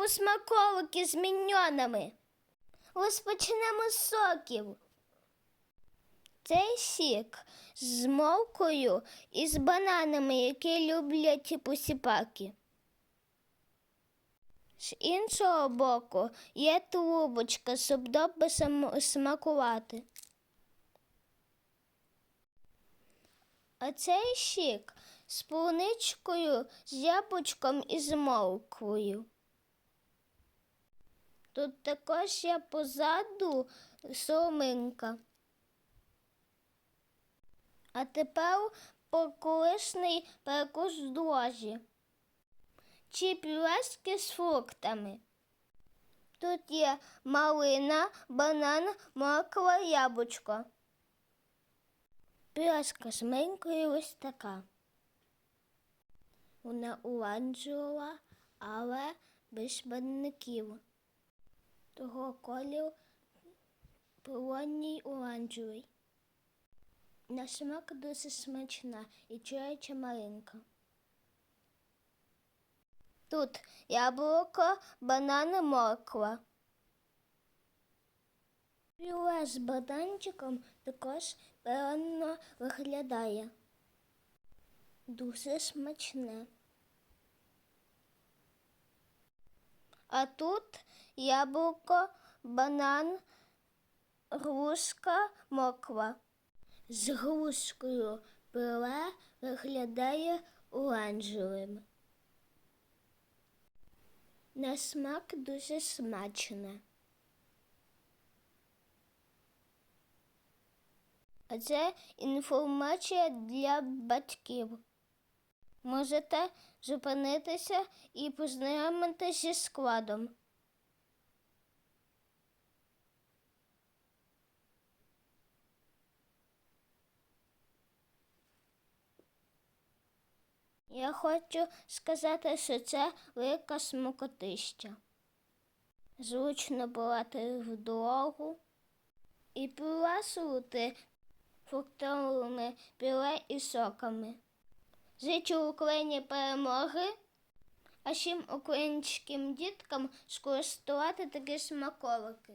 у смаколики з міньйонами. Розпочнемо з соків. Цей сік з мовкою і з бананами, які люблять посіпаки. З іншого боку є трубочка, щоб добре смакувати. А цей щік з полуничкою, з яблучком і з морквою. Тут також є позаду соломинка. А тепер поколишний перекус дрожжі. Чи пюрешки з фруктами. Тут є малина, банан, морква, яблучко. Пюрешка з менькою ось така. Вона оранжева, але без барвників. Того кольору полонній оранжевий. На смак дуже смачна і чуюча малинка. Тут яблуко, банан, морква. Пюре з бананчиком також певно виглядає. Дуже смачне. А тут яблуко, банан, грушка, морква. З грушкою пюре виглядає оранжевим. На смак дуже смачне. А це інформація для батьків. Можете зупинитися і познайомитися зі складом. Я хочу сказати, що це велика смокотища. Зручно брати в дорогу і приласувати фруктовими пюре і соками. Зичу Україні перемоги, а всім українським діткам скористувати такі смаколики.